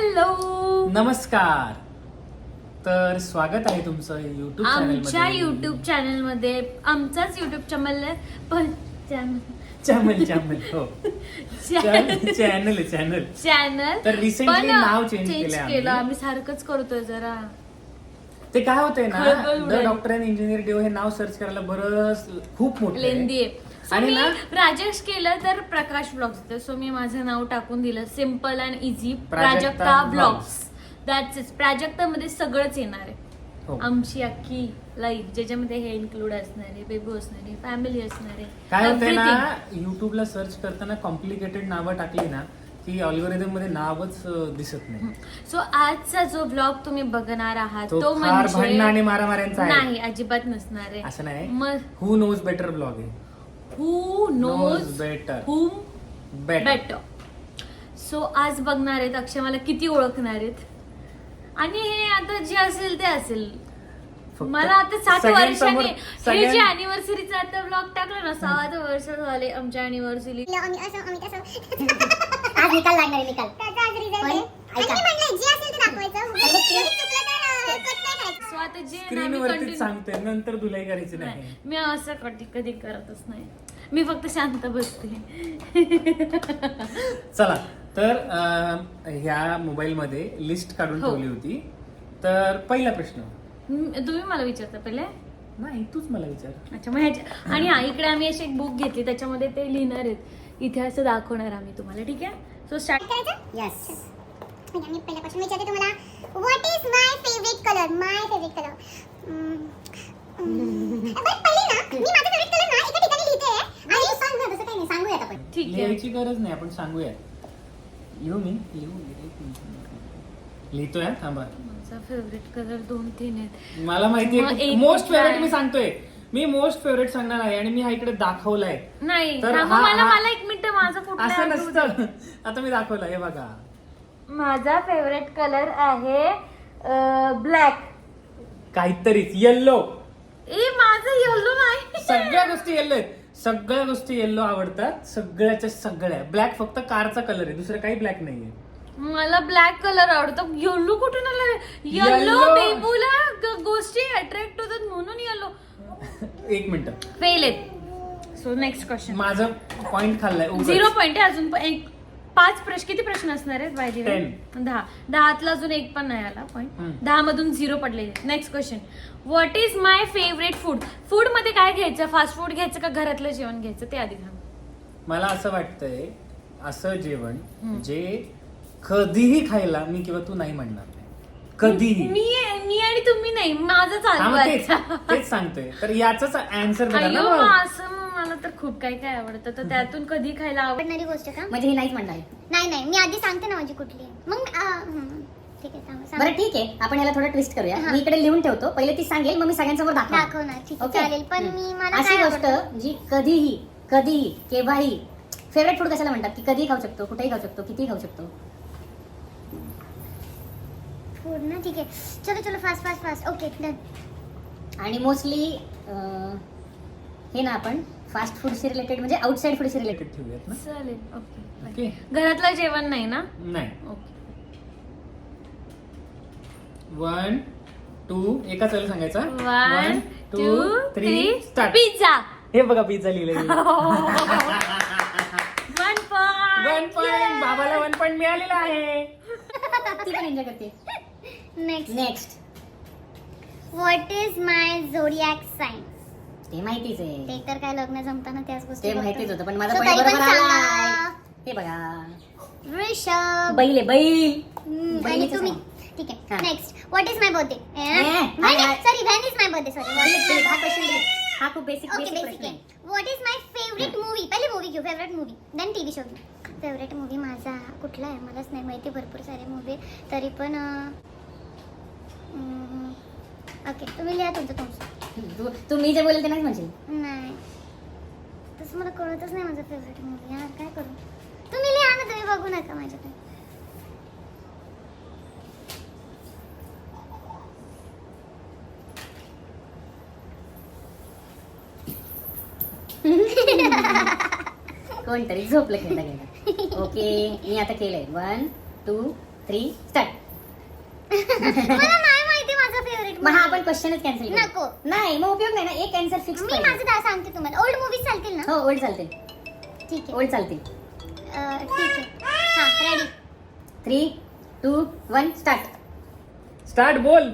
Hello नमस्कार. तर स्वागत आहे तुमचं युट्यूब आमच्या युट्यूब चॅनलमध्ये. आमचाच युट्यूब चॅनल पण चॅनल चॅनल हो. चॅनल चॅनल चॅनल तर recently नाव आम्ही. केलं. आम्ही सारखंच करतोय जरा. ते काय होतंय ना the. Doctor and engineer duo हे नाव सर्च करायला बरंच खूप मोठं. लेंदी आहे. आणि ना राजेश केलं तर प्रकाश ब्लॉग्स सो मी माझं नाव टाकून दिलं. Simple and easy Prajakta. Blogs that's it Prajakta मध्ये सगळंच येणार आहे. हो. आमची अख्खी लाईफ ज्याच्यामध्ये हे इन्क्लूड असणार आहे बेबी असणार आहे फॅमिली असणार आहे काय होतंय ना. युट्यूबला सर्च करताना कॉम्प्लिकेटेड नावं टाकली ना की मध्ये नावच दिसत नाही. सो आजचा जो ब्लॉग तुम्ही बघणार आहात तो भांडणं आणि म्हणजे मारामाऱ्यांचा नाही अजिबात नसणार आहे. असं नाही. मग हु नोज बेटर ब्लॉग आहे? Who Knows knows better. Hmm better better so आज बघणार आहेत. अक्षय मला किती ओळखणार आहेत. आणि हे आता जे असेल ते असेल. फक्त मला आता सात सगळ्यांसमोर- वर्षांनी हे सगळ्यां- जे अॅनिव्हर्सरीचा आता ब्लॉग टाकलं ना सात वर्ष झाले आमच्या अॅनिव्हर्सरी आम्ही असं आम्ही तसं आज निकाल लागणार आहे निकाल. त्याचा आज रिझल्ट आहे. आणि मी म्हटलं जे असेल ते दाखवायचं. चुकलं तर अं, आता जे ना मी सांगते नंतर धुलाई करायची नाही. नाही मी असं कधी कधी करतच नाही. मी फक्त शांत बसते. चला तर अं, ह्या मोबाईल मध्ये लिस्ट काढून हो. ठेवली होती. तर पहिला प्रश्न. तुम्ही मला विचारता पहिले? नाही तूच मला विचार. अच्छा मग ह्याच्या आणि हा, इकडे आम्ही अशी एक बुक घेतली त्याच्यामध्ये ते लिहिणार आहेत. इथे असं दाखवणार आम्ही तुम्हाला ठीक आहे? सो स्टार्ट करायचं यस मी पहिला क्वेश्चन विचारते तुम्हाला. What is my favourite colour my favourite colour पहिले ना मी माझा फेवरेट कलर ना एका ठिकाणी लिहिते. आणि सांग ना तसं काही नाही सांगूयात आपण. ठीक आहे. लिहायची गरज नाही आपण सांगूया लिहू मी? लिहू लिहितोय हा, थांबा. माझा फेवरेट कलर दोन तीन आहेत. मला माहिती मग आहे एक मोस्ट फेवरेट काय? मी सांगतोय. मी मोस्ट फेवरेट सांगणार आहे आणि मी हा इकडे दाखवलाय. नाही तर थांबा, हा- मला हा- मला एक मिनिट माझा कुठला असं. नसतं. आता मी दाखवलं हे बघा. माझा फेवरेट कलर आहे ब्लॅक काहीतरीच येल्लो ए माझं येलो नाही. सगळ्या गोष्टी येल्लो आहेत. सगळ्या गोष्टी येल्लो आवडतात. सगळ्याच्या सगळ्या. ब्लॅक फक्त कारचा कलर आहे. दुसरं काही ब्लॅक नाहीये. मला ब्लॅक कलर आवडतो. येलो कुठून आला येलो Yellow. बेबूला ग- गोष्टी अट्रॅक्ट होतात म्हणून येलो एक मिनिट. फेल आहेत. सो नेक्स्ट क्वेश्चन माझं पॉइंट खाल्लाय. उगाच. झिरो पॉईंट आहे अजून पण एक पाच प्रश्न किती प्रश्न असणार आहेत बाय Ten. दहा. दहातला अजून एक पण नाही आला पॉईंट. दहा मधून झिरो पडलेले next question what is my favourite food फूडमध्ये काय घ्यायचं? फास्ट फूड घ्यायचं का घरातलं जेवण घ्यायचं? ते आधी सांग. मला असं वाटतंय असं जेवण जे कधीही खायला मी किंवा तू नाही म्हणणार नाही. कधीही. मी मी आणि तुम्ही नाही. माझं हा, चालू मग आहे तेच. तेच सांगतोय. तर याच आन्सर बघा मग. मग? असं मला तर खूप काही काय आवडतं. तर त्यातून कधी खायला आवड आवडणारी गोष्ट का? म्हणजे हे नाहीच म्हणणार आहे. नाही नाही. मी आधी सांगते ना माझी कुठली. आहे मग हं, ठीक आहे सांग सांग. बरं ठीक आहे. आपण याला थोडं ट्विस्ट करूया. हा. मी इकडे लिहून ठेवतो. पहिले ती सांगेल मग मी सगळ्यांसमोर दाखव दाखवणार. ठीक आहे ओके? चालेल. पण मी मला अशी काय गोष्ट? जी कधीही कधीही केव्हाही फेवरेट फूड कशाला म्हणतात? की कधीही खाऊ शकतो कुठेही खाऊ शकतो कितीही खाऊ शकतो. फूड ना? ठीक आहे. चलो चलो fast fast fast okay done आणि मोस्टली हे ना आपण फास्ट फूडशी रिलेटेड म्हणजे आउटसाइड फूडशी रिलेटेड ठेवूयात ना? चालेल ओके ओके. घरातलं जेवण नाही ना? नाही. ओके. वन टू एकाच वेळेला सांगायचा. One two three start pizza हे बघा पिझ्झा लिहिलं वन पॉइंट वन पॉइंट बाबाला वन पॉइंट मिळालेला आहे. ती पण एन्जॉय करते. Next next what is my zodiac sign ते माहितीच ते आहे तर काय लग्न जमताना त्याच गोष्टी ते बघतो. माहितीच होतं पण माझा So, point तरी पण बरोबर सांगा. आलाय. हे बघा. वृषभ. बैल आहे बैल. हम्म, आणि बहिणीचं तुम्ही. ठीक हा. आहे next what is my birthday. Sorry when is my birthday. हा question सॉरी delete. हा खूप बेसिक ओके बेसिक बेसिक प्रश्न आहे. आहे. What is my favourite movie पहिले मूवी घेऊ favourite movie then TV show घेऊ. फेवरेट मूवी माझा कुठला आहे? मलाच नाही माहिती भरपूर सारे मूवी तरी पण ओके तुम्ही लिहा तुमचं तुमचं तू तू मी जे बोलेल ते नाही म्हणशील? नाही. तसं मला कळतच नाही माझं फेवरेट मूवी यार काय करू? तुम्ही लिहा ना तुम्ही बघू नका माझ्याकडे. कोणतरी झोपलं खेळता खेळता. ओके मी आता केलंय. वन टू थ्री स्टार्ट मला नाही माहिती माझा फेवरेट मग हा आपण क्वेश्चनच कॅन्सल नको. नाही मग उपयोग नाही ना. एक आन्सर फिक्स मी माझं दा- सांगते तुम्हाला. ओल्ड मूवीज चालतील ना? हो ओल्ड चालतील. ठीक आहे. ओल्ड चालतील. अं, ठीक आहे. हा ready three two one start start बोल.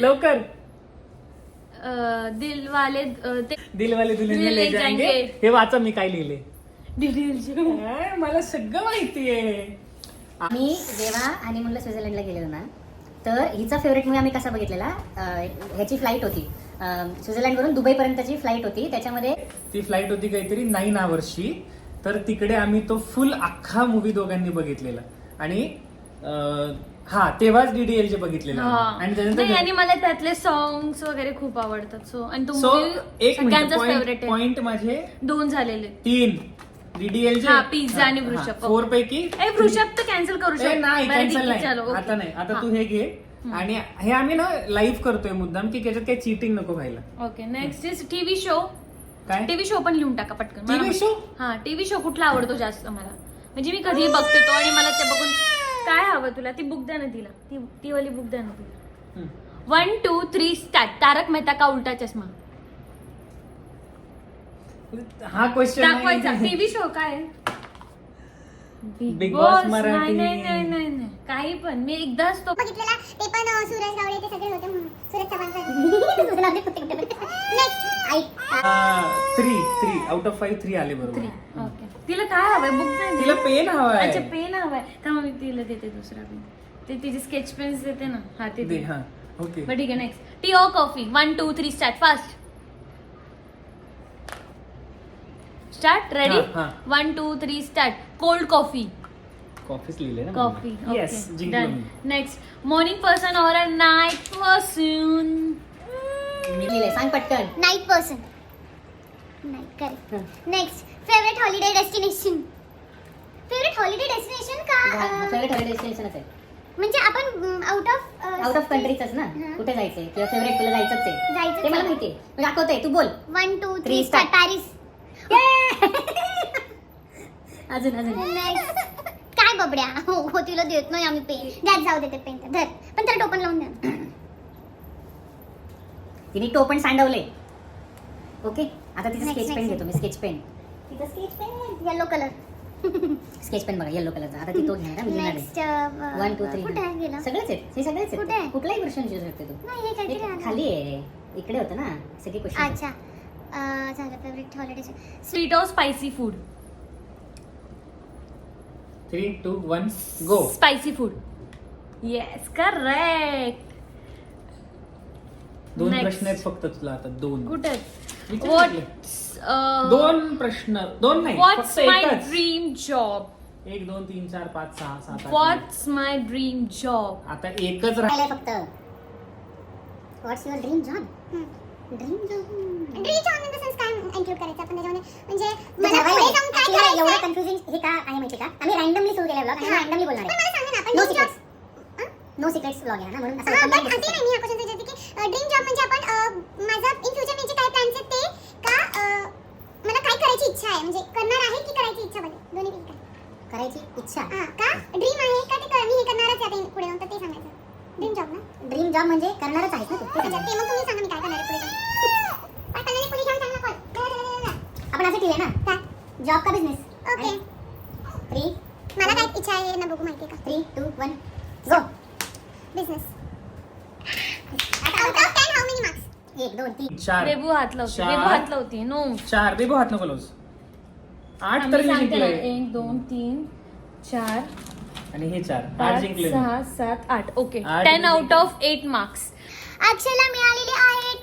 लवकर. अं, दिलवाले अं, ते दिलवाले दुल्हनिया ले ले जाएंगे. जाएंगे. हे वाचा मी काय लिहिले. मला सगळं माहितीये. आम्ही जेव्हा हनीमूनला स्वित्झर्लंडला गेलेलो ना. तर हिचा फेवरेट मूवी आम्ही कसा बघितलेला? ह्याची फ्लाईट होती. स्वित्झर्लंडवरून दुबईपर्यंतची फ्लाईट होती. त्याच्यामध्ये ती फ्लाईट होती काहीतरी नाईन आवर्सची तर तिकडे आम्ही तो फुल अख्खा मूवी दोघांनी बघितलेला. आणि हा तेव्हाच डीडीएल चे बघितलेलं. आणि नाही आणि मला त्यातले सॉंग्स वगैरे खूप आवडतात. सो आणि तो सो movie एक सगळ्यांचाच फेवरेट पॉइंट माझे दोन झालेले. तीन. डीडीएल हा, पिझ्झा आणि वृषभ. फोर पैकी ए वृषभ तर कॅन्सल करू ए, शकतो. नाही बरं, ठीक कॅन्सल आहे, नाही. आता नाही. आता. तू हे घे आणि हे आम्ही ना लाईव्ह करतोय मुद्दाम की त्याच्यात काही चिटिंग नको व्हायला. Okay next is TV show काय? टीव्ही शो पण लिहून टाका पटकन. TV मला- show? हा टीव्ही शो कुठला आवडतो जास्त मला म्हणजे मी कधीही बघते तो आणि मला ते बघून काय हवं तुला? ती बुक द्या ना तिला. ती ती वाली बुक द्या ना तिला. हम्म. One two three start Taarak Mehta Ka Ooltah Chashmah? हा क्वेश्चन दाखवायचा. टीव्ही शो काय? Big big Boss boss Marathi. नाही नाही नाही नाही नाही. काही पण. मी एकदाच तो बघितलेला. ते पण अं, सूरज गावडे ते सगळे होते म्हणून. सूरज चव्हाण नेक्स्ट ऐक three three out of five three आले बरोबर. थ्री ओके तिला काय हवंय? बुक द्या ना. तिला पेन हवाय. अच्छा पेन हवाय. का मग मी तिला देते दुसरा पेन ते तिचे स्केच पेन्स देते ना. हा ते दे. हा. ओके बरं ठीक आहे. Next tea or coffee one two three start fast start ready हा, हा. One two three start cold coffee कॉफीच लिहिले ना कॉफी येस जिंकलो मी. नेक्स्ट मॉर्निंग पर्सन और अ नाईट पर्सन मी लिहिलंय सांग पटकन. Night person night correct next favourite holiday destination favourite holiday destination का अं, फेवरेट हॉलिडे डेस्टिनेशनच आहे म्हणजे आपण आउट ऑफ आउट ऑफ कंट्रीच ना? हा. कुठे जायचंय? किंवा फेवरेट तुला जायचंच आहे? ते मला आहे. माहितीये. मी दाखवते तू बोल. One two three Three start start. Paris अजून अजून. नेक्स्ट काय बबड्या? हो हो तिला देत नाही आम्ही पेन. द्यात जाऊ देते पेन. धर. पण त्याला टोपण लावून द्या. तिने टोपण सांडवले ओके आता Next, स्केच पेन. घेतो मी स्केच पेन तिथं sketch pen yellow colour sketch pen बघा येलो कलरचा आता ती तो घेणार ना, मी वन टू थ्री कुठे गेला? सगळेच आहेत. हे सगळेच कुठे? आहे? आहेत कुठलाही क्वेश्चन विचारू शकते तू. नाही हे काहीतरी. खाली आहे. इकडे होतं ना सगळे क्वेश्चन अच्छा. झालं फेवरेट हॉलिडे स्वीट और spicy food three two one go spicy food yes correct दोन Next. प्रश्न आहेत फक्त तुला आता दोन. कुठे? विचार कुठले? दोन प्रश्न दोन नाही व्हॉट्स फक्त माय एकच. ड्रीम जॉब एक दोन तीन चार पाच सहा सात आठ, नऊ. व्हॉट्स माय ड्रीम जॉब आता एकच राह राहिलंय फक्त. What's your dream job dream job dream job in the include करायचं आपण त्याच्यामध्ये. म्हणजे मला पुढे जाऊन काय करायचं? एवढं कन्फ्युजिंग हे का आहे माहिती का? आम्ही रॅन्डमली सुरू केला ब्लॉग आणि रॅन्डमली बोलणार आहे. मला सांगा ना आपण no secrets no secrets blog आहे ना म्हणून असं पण असे नाही मी हा क्वेश्चन विचारते की ड्रीम जॉब म्हणजे आपण माझं इन फ्युचर म्हणजे काय प्लॅन्स आहेत ते का मला काय करायची इच्छा आहे? म्हणजे करणार आहे की करायची इच्छा बघा दोन्ही पैकी करायची इच्छा? हा का? ड्रीम आहे का ते मी हे करणारच आहे पुढे जाऊन तर ते सांगायचं. ड्रीम जॉब ना? ड्रीम जॉब म्हणजे करणारच आहेस ना. ते मग तुम्ही सांगा मी काय करणार आहे पुढे जाऊन पण पहिल्यांदा पुढे जाऊन सांगा कॉल केलंय ना? काय जॉब का बिझनेस ओके थ्री मला काय इच्छा आहे ना बघू माहिती आहे का three two one go business out of 10 how many marks एक दोन तीन. चार. बेबू हात लावते चार. हात लावते नो चार बेबो हात नको लावूस. आठ तर मी जिंकलोय. एक दोन तीन चार आणि हे चार. आठ पाच जिंकले मी. सहा सात आठ. ओके आठ ten out. Of eight marks अक्षयला मिळालेले आहे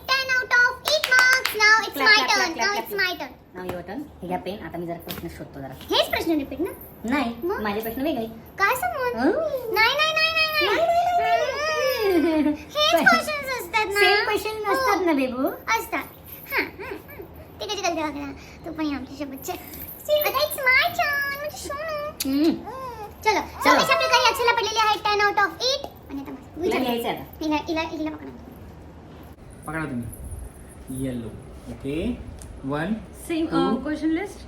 10 out of 8 marks now it's Clap, my clap, turn clap, now clap, it's clap. My turn now your turn हे घ्या पेन आता मी जरा प्रश्न शोधतो जरा. हेच प्रश्न रिपीट ना? नाही मग? माझे प्रश्न वेगळे. काय हं? नाही नाही नाही नाही नाही. हेच क्वेश्चन्स असतात ना. सेम क्वेश्चन नसतात ना बेबू? असतात. हां हां हां. ते कधी कधी बघा तू पण ये आमच्यासोबत चल. आता इट्स माय टर्न म्हणजे सोनू. हम्म. चलो. चलो. चलो अशा प्रकारे अक्षयला पडलेले आहेत. 10 आउट ऑफ 8 आणि आता माझं. तुला विचार. लिहायचं आहे आता. हिला हिला हिला पकडा. पकडा तुम्ही. Yellow okay one same Two. Question list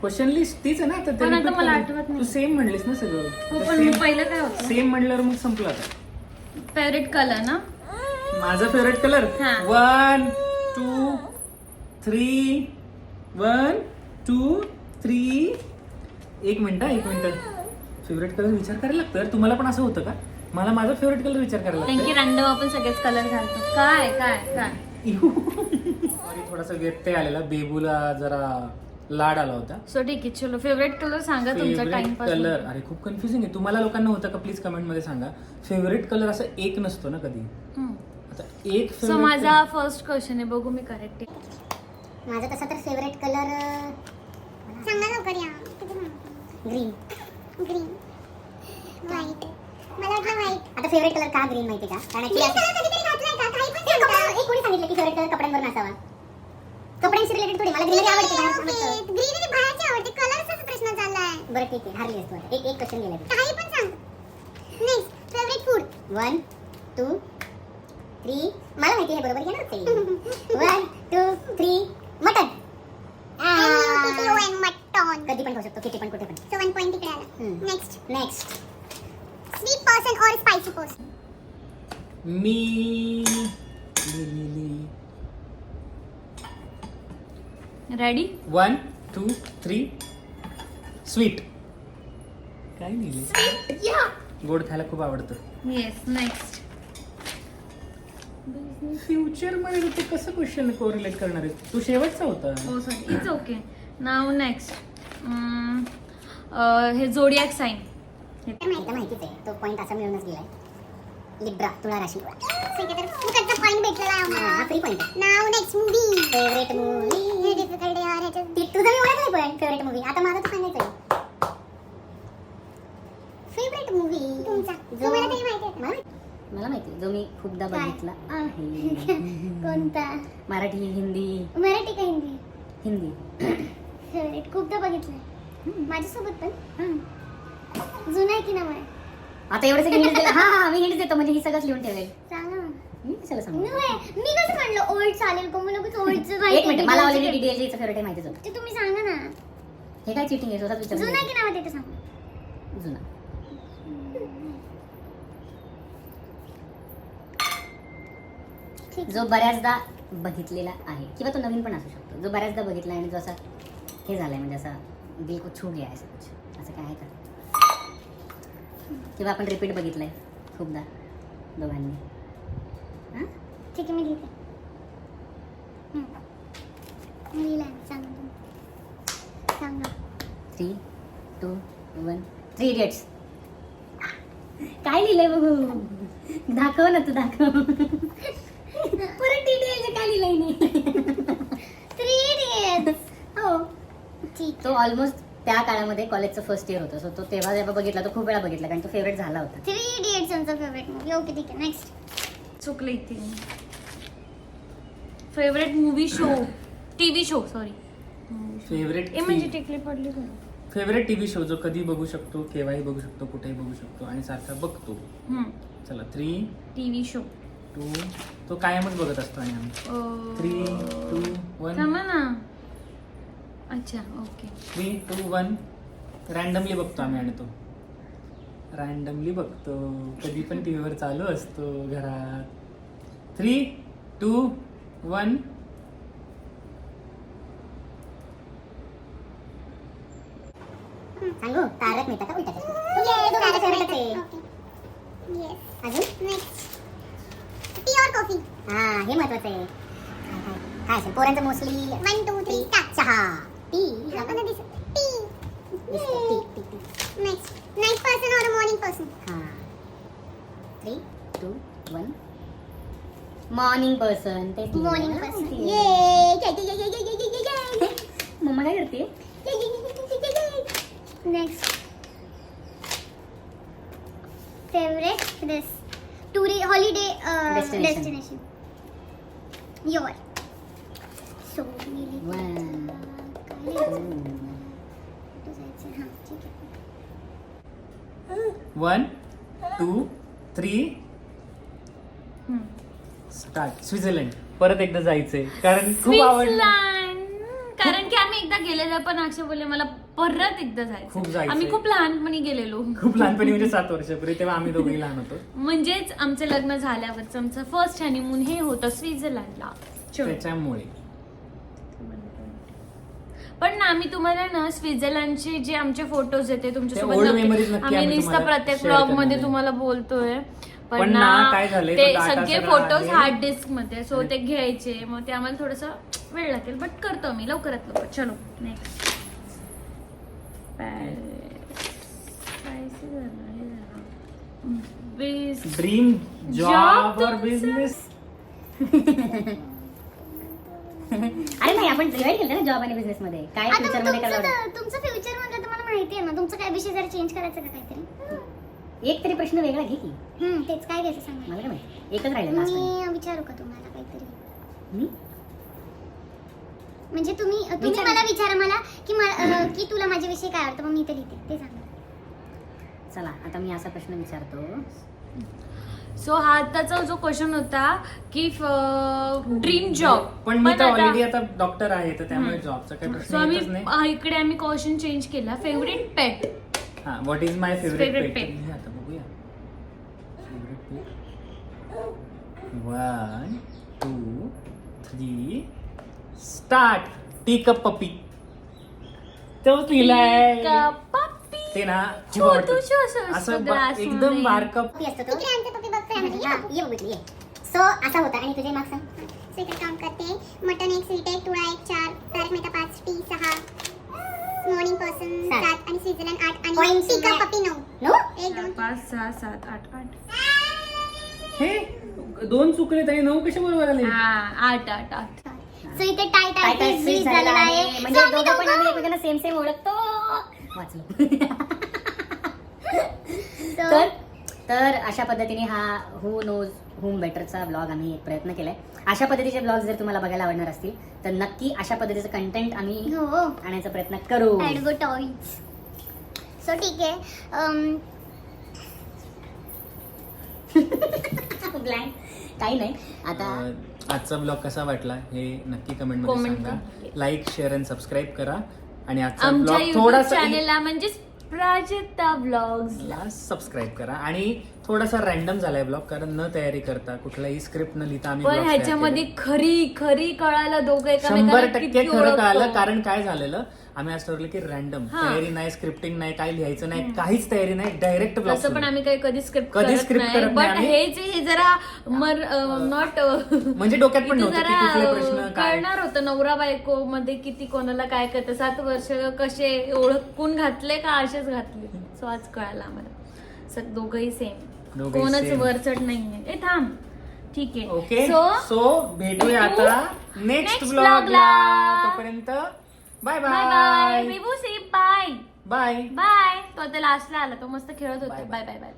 question list तीच आहे ना? आता पण आता मला आठवत नाही. तू सेम म्हणलीस ना हो सगळं पण मग पहिलं काय होतं? सेम म्हणल्यावर मग संपलं आता. फेवरेट कलर ना? माझा फेवरेट कलर हा. One two three one two three एक मिनिट हा, एक मिनिट. फेवरेट कलर विचार करायला लागतं यार. तुम्हाला पण असं होतं का? मला माझा फेवरेट कलर विचार करायला कारण की रँडम आपण सगळेच कलर घालतो. काय काय काय? थोडासा व्यत्यय आलेला. बेबूला जरा लाड आला होता. सो ठीक आहे चलो. फेवरेट कलर सांगा तुमचा फेवरेट टाइमपास कलर अरे खूप कन्फ्युजिंग आहे. तुम्हाला लोकांना होतं का? प्लीज कमेंटमध्ये सांगा. फेवरेट कलर असा एक नसतो ना कधी? आता एक सो favorite माझा फर्स्ट क्वेश्चन आहे. बघू मी करेक्ट आहे. माझा तसा तर फेवरेट कलर सांगा लवकर या. ग्रीन ग्रीन व्हाईट मला वाटलं व्हाईट आता फेवरेट कलर का ग्रीन माहिती का? कारण ग्रीन actually कलर कधीतरी घातलाय का? काही पण एक कपडा- एक कोणी सांगितलं की फेवरेट कलर कपड्यांवर नसावा कपड्यांशी रिलेटेड थोडी मला ग्रीनरी आवडते बाहेर आवडतं. ग्रीनरी बाहेरची आवडते. कलरचाच प्रश्न चाललाय बरं ठीक आहे. हारली असतो एक एक क्वेश्चन गेला काही पण सांग. Next favourite food one two three मला माहिती आहे बरोबर घेणार one two three mutton mutton कधी पण खाऊ शकतो किती पण कुठे पण. सो वन पॉइंट तिकडे आला. हम्म. नेक्स्ट नेक्स्ट स्वीट पर्सन और स्पाइसी पर्सन मी ready one two three sweet काय लिहिले गोड खायला खूप आवडतं. येस नेक्स्ट फ्युचरमध्ये ते कसं क्वेश्चन कोरिलेट करणार आहे तू शेवटचा होता. हो sorry it's okay now next हे जोडियाक साईन माहितीच आहे. तो पॉइंट असा मिळूनच गेलाय. लिब्रा तुळा राशी. तर फुकटचा पॉइंट भेटलेला आहे आम्हाला. फ्री पॉइंट आहे. Now next movie favourite movie हे डिफिकल्ट यार ह्याच्यात तुझं मी ओळख नाही पण फेवरेट मूवी आता माझं तर सांगायचं फेवरेट मूवी तुमचा. तुम्हाला तरी माहिती आहे? मला माहिती. जो मी खूपदा? बघितला आहे. कोणता? मराठी हिंदी. मराठी का हिंदी? हिंदी. फेवरेट खूपदा बघितलंय. माझ्यासोबत पण. जुना आहे की नाव आहे? आता एवढं सगळं हिंट हा हा मी हिंट देतो म्हणजे ही सगळंच लिहून ठेवेल. सांगा. मी कशाला सांगू? नव्हे, मी कसं म्हणलं ओल्ड चालेल का? मला कसं ओल्डचं एक मिनिट मला ऑलरेडी फेवरेट आहे माहितीच होतं ते तुम्ही सांगा ना. हे काय चिटिंग आहे? स्वतःच जुना आहे की नाव आहे ते तर सांगा. जुना. ठीक जो बऱ्याचदा बघितलेला आहे किंवा तो नवीन पण असू शकतो. जो बऱ्याचदा बघितला आणि जो असा हे झालाय म्हणजे असा दिल को छू गया असं कुछ असं काय आहे का? किंवा आपण रिपीट बघितलंय खूपदा दोघांनी. हां? ठीक आहे मी लिहिते. मी लिहिलंय सांगा. सांगा three two one three idiots काय लिहिलंय बघू? दाखव ना तू दाखव. परत टीडीएलचं काय लिहिलंय नाही थ्री इडियट्स हो. ठीक तो ऑलमोस्ट त्या काळामध्ये कॉलेजचं फर्स्ट इयर होतं. सो तो तेव्हा जेव्हा बघितला तो खूप वेळा बघितला कारण तो फेवरेट झाला होता. थ्री इडियट्स आमचा फेवरेट मूवी ओके ठीक आहे नेक्स्ट चुकले इथे. Favourite movie show TV show sorry favourite ए म्हणजे टिकली पडली? फेवरेट टीव्ही शो जो कधी बघू शकतो केव्हाही बघू शकतो कुठेही बघू शकतो आणि सारखा बघतो. हम्म. चला थ्री टीव्ही शो टू तो कायमच बघत असतो आणि आम्ही. थ्री टू वन ना. अच्छा okay three two one randomly बघतो आम्ही आणि तो. रॅन्डमली बघतो. कधी पण टी व्हीवर चालू असतो घरात. थ्री टू वन सांगू? तारक मेहता का उलटा चष्मा? Yes, दोघांचं तारक favorite मेहता. आहे. Okay. Yes. अजून? Next. टी और कॉफी हा हे महत्वाचं आहे. काय- असेल? पोरांचं मोस्टली वन टू थ्री चहा. मॉर्निंग पर्सन मॉर्निंग पर्सन ते मॉर्निंग पर्सन ये मम्मा काय करते next favourite this holiday destination one two three. Start. Switzerland. परत एकदा जायचंय. कारण खूप आवडलं. कारण की आम्ही एकदा गेलेलं पण अक्षय बोलले मला परत एकदा खूप जायचं जायचंय. आम्ही खूप लहानपणी गेलेलो. खूप लहानपणी म्हणजे सात वर्षापूर्वी तेव्हा आम्ही दोघेही लहान होतो. म्हणजेच आमचं लग्न झाल्यावरच आमचं फर्स्ट हनीमून हे होतं स्वित्झर्लंडला. चलो. त्याच्यामुळे. पण ना आम्ही तुम्हाला ना स्वित्झर्लंडचे जे आमचे फोटोज येते तुमच्यासोबत नक्की- आम्ही नुसतं प्रत्येक ब्लॉगमध्ये. तुम्हाला बोलतोय. पण ना, काय झालंय, ते तो data सगळे सगळा फोटोज. हार्ड डिस्कमध्ये सो ते घ्यायचे. मग ते आम्हाला थोडस वेळ लागेल बट करतो आम्ही. लवकरात लवकर. चलो नेक्स्ट ड्रीम जॉब और तुमचं- बिझनेस अरे नाही आपण डिवाइड केलं ना जॉब आणि बिझनेस मध्ये. काय आता फ्युचरमध्ये करायला तर- तुमचं फ्युचर म्हणलं तर मला माहिती आहे ना तुमचं काय विषय जरा चेंज करायचं का काहीतरी? एक तरी प्रश्न वेगळा घे की. हम्म तेच काय घ्यायचं सांगा. मला काय माहिती? एकच राहिलं लास्ट मी विचारू का तुम्हाला काहीतरी? मी? म्हणजे तुम्ही तुम्ही विचार. मला विचारा मला की मला अं, की तुला माझ्याविषयी काय आवडतं मग मी ते लिहिते ते सांगा. चला आता मी असा प्रश्न विचारतो. सो हा आताचा जो क्वेश्चन होता की ड्रीम जॉब पण मी तर ऑलरेडी आता डॉक्टर आहे तर त्यामुळे. जॉबचा काही सो प्रश्न आम्ही येतच नाही. हा, इकडे आम्ही क्वेश्चन चेंज केला. फेवरेट पेट हा what is my favourite Favorite pet. आता बघूया. Favourite pet one two three start टीक अप पपी लिहिलाय पप्पी ते ना. असं असं बा- glass एकदम मध्ये. बारक. पप्पी असतो तो. इकडे आमचा पप्पी बघतोय आम्ही. ये बघ, ये बघितली ये. सो असा होता. आणि तुझे मार्क्स सांग. सो इकडे काउंट करते. मटन एक स्वीट एक तुळा एक चार तारक मेहता पाच टी सहा. मॉर्निंग पर्सन सात. सात आणि स्वित्झर्लंड आठ आणि Points टीका नाही. पप्पी नऊ? नो एक दोन. पाच सहा सात आठ आठ. हे दोन चुकले तरी नऊ कशा बरोबर आले? हा आठ आठ आठ. सो इथे टाय काय टाय काय स्वीट झालेला आहे. म्हणजे दोघं पण आम्ही दोघं- एकमेकांना सेम सेम ओळखतो. वाचलो. तर? तर अशा पद्धतीने हा हू नोज हुम बेटरचा ब्लॉग आम्ही एक प्रयत्न केलाय. अशा पद्धतीचे ब्लॉग जर तुम्हाला बघायला आवडणार असतील तर नक्की अशा पद्धतीचं कंटेंट आम्ही हो. आणायचा प्रयत्न करू. सो ठीक आहे. ब्लँक काही नाही. आता आजचा ब्लॉग कसा वाटला हे नक्की कमेंट Comment मध्ये सांगा. लाईक शेअर आणि सबस्क्राईब करा. आणि आजचा आमच्या ब्लॉग युट्यूब थोडासा चॅनेलला म्हणजे प्राजक्ता ब्लॉग्स सबस्क्राईब करा आणि थोडासा रॅन्डम झालाय ब्लॉग कारण न तयारी करता कुठलाही स्क्रिप्ट न लिहिता आम्ही पण तयार ह्याच्यामध्ये केले. खरी खरी कळालं दोघं शंभर टक्के खरं. कळालं कारण काय झालेलं आम्ही आज ठरवलं की रॅन्डम हा. तयारी नाही स्क्रिप्टिंग नाही काय लिहायचं नाही काहीच तयारी नाही डायरेक्ट ब्लॉग तसं पण आम्ही काही कधी स्क्रिप्ट कधी करत script नाही. करत नाही बट आम्ही. हे जे हे जरा मर नॉट म्हणजे डोक्यात पण नव्हतं की जरा कुठले प्रश्न काय. कळणार होतं नवरा बायको मध्ये किती कोणाला काय करतं. सात वर्ष कसे ओळखून घातले का असेच घातले? सो आज कळालं आम्हाला. दोघही सेम दोघंही कोणच same. वरचढ नाहीये. ए थांब. ठीक आहे. ओके सो सो भेटूया आता नेक्स्ट next ब्लॉग vlog ला. तोपर्यंत bye bye bye bye Vibhu see bye bye bye तो आता लास्टला आला. तो मस्त खेळत होता. Bye, bye. Bye bye bye bye